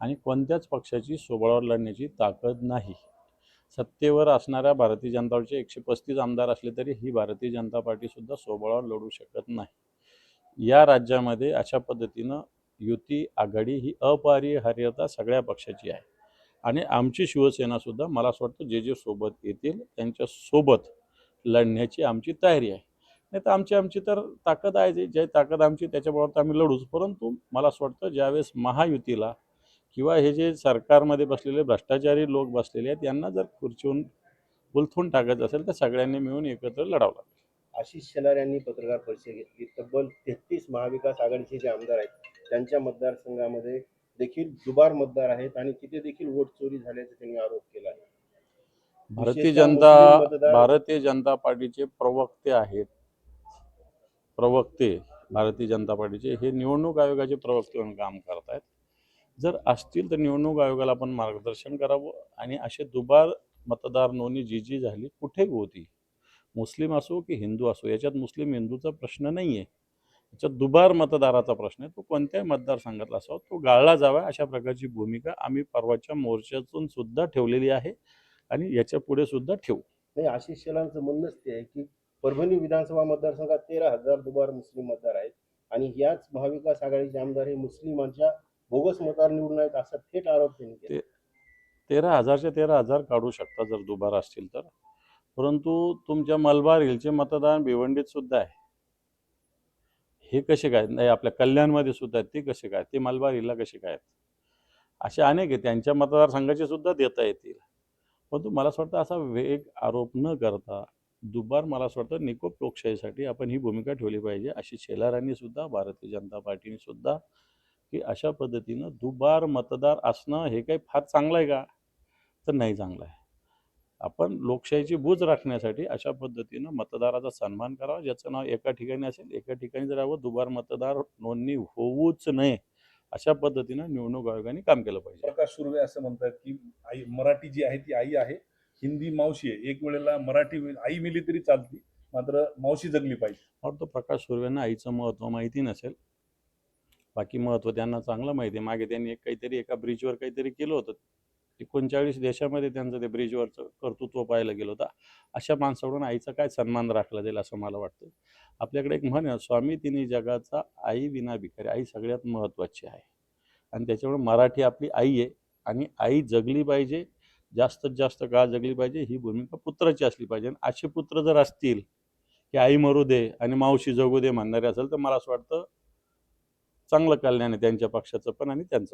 आणि कोणत्याच पक्षाची सोबळावर लढण्याची ताकद नाही. सत्तेवर असणाऱ्या भारतीय जनता पक्षाचे एकशे पस्तीस आमदार असले तरी ही भारतीय जनता पार्टीसुद्धा सोबळावर लढू शकत नाही. या राज्यामध्ये अशा पद्धतीनं युती आघाडी ही अपरिहार्यता सगळ्या पक्षाची आहे. आणि आमची शिवसेनासुद्धा मला असं वाटतं जे जे सोबत येतील त्यांच्यासोबत लढण्याची आमची तयारी आहे. नाही तर आमची आमची तर ताकद आहे जे ताकद आमची त्याच्याबरोबर तर आम्ही लढूच. परंतु मला असं वाटतं ज्यावेळेस महायुतीला किंवा हे जे सरकारमध्ये बसलेले भ्रष्टाचारी लोक बसलेले आहेत यांना जर खुर्चीहून उलथून टाकायचं असेल तर सगळ्यांनी मिळून एकत्र लढावं लागेल. आशिष शेलार यांनी पत्रकार परिषद घेतली. तब्बल तेहतीस महाविकास आघाडीचे जे आमदार आहेत त्यांच्या मतदारसंघामध्ये देखील दुबार मतदार आहेत आणि तिथे देखील वोट चोरी झाल्याचा त्यांनी आरोप केला आहे. भारतीय जनता भारतीय जनता पार्टीचे प्रवक्ते आहेत. प्रवक्ते भारतीय जनता पार्टीचे. हे निवडणूक आयोगाचे प्रवक्ते म्हणून काम करत आहेत जर असतील तर निवडणूक आयोगाला आपण मार्गदर्शन करावं आणि असे दुबार मतदार नोंदणी जी जी झाली कुठे होती? मुस्लिम असो की हिंदू असो याच्यात मुस्लिम हिंदूचा प्रश्न नाही आहे याच्यात दुबार मतदाराचा प्रश्न आहे. तो कोणत्याही मतदारसंघातला असावा तो गाळला जावा अशा प्रकारची भूमिका आम्ही परवाच्या मोर्चातून सुद्धा ठेवलेली आहे आणि याच्यापुढे सुद्धा ठेवू. नाही आशिष शेलांचं म्हणणंच ते आहे की परभणी विधानसभा मतदारसंघात तेरा हजार दुबार मुस्लिम मतदार आहेत आणि याच महाविकास आघाडीचे आमदार हे मुस्लिमांच्या बोगस मतदार निवडून आहेत असा थेट आरोप त्यांनी केला. तेरा हजारचे तेरा हजार काढू शकता जर दुबार असतील तर. परंतु तुमच्या मलबार हिलचे मतदान भिवंडीत सुद्धा आहे. हे कसे काय? नाही आपल्या कल्याणमध्ये सुद्धा आहेत. ते कसे काय? ते मलबार हिलला कसे काय? आहेत असे अनेक आहे त्यांच्या मतदारसंघाचे सुद्धा देता येतील. परंतु मला असं वाटतं असा वेग आरोप न करता दुबार मला असं वाटतं निकोप लोकशाहीसाठी आपण ही भूमिका ठेवली पाहिजे. अशी शेलारांनी सुद्धा भारतीय जनता पार्टीने सुद्धा की अशा पद्धतीनं दुबार मतदार असणं हे काही फार चांगलं आहे का? तर नाही चांगलं आहे. आपण लोकशाहीची बूज राखण्यासाठी अशा पद्धतीनं मतदाराचा सन्मान करावा ज्याचं नाव एका ठिकाणी असेल एका ठिकाणी जर यावं दुबार मतदार नोंदणी होऊच नये अशा पद्धतीनं निवडणूक आयोगाने काम केलं पाहिजे. प्रकाश सुर्वे असं म्हणतात की आई मराठी जी आहे ती आई आहे हिंदी मावशी आहे. एक वेळेला मराठी आई मिली तरी चालती मात्र मावशी जगली पाहिजे. वाटतं प्रकाश सुर्वेंना आईचं महत्त्व माहिती नसेल. बाकी महत्त्व त्यांना चांगलं माहिती आहे. मागे त्यांनी एक काहीतरी एका ब्रिजवर काहीतरी केलं होतं. एकोणचाळीस देशामध्ये त्यांचं ते ब्रिजवरचं कर्तृत्व पाहायला गेलं होतं. अशा माणसाकडून आईचा काय सन्मान राखला जाईल असं मला वाटतं. आपल्याकडे एक म्हण स्वामी तिने जगाचा आई विना भिकारी. आई सगळ्यात महत्त्वाची आहे. आणि त्याच्यामुळे मराठी आपली आई आहे. आणि आई जगली पाहिजे जास्तीत जास्त काळ जगली पाहिजे ही भूमिका पुत्राची असली पाहिजे. आणि असे पुत्र जर असतील की आई मरू दे आणि मावशी जगू दे म्हणणारे असेल तर मला असं वाटतं चांगलं कल्याण आहे त्यांच्या पक्षाचं पण आणि त्यांचं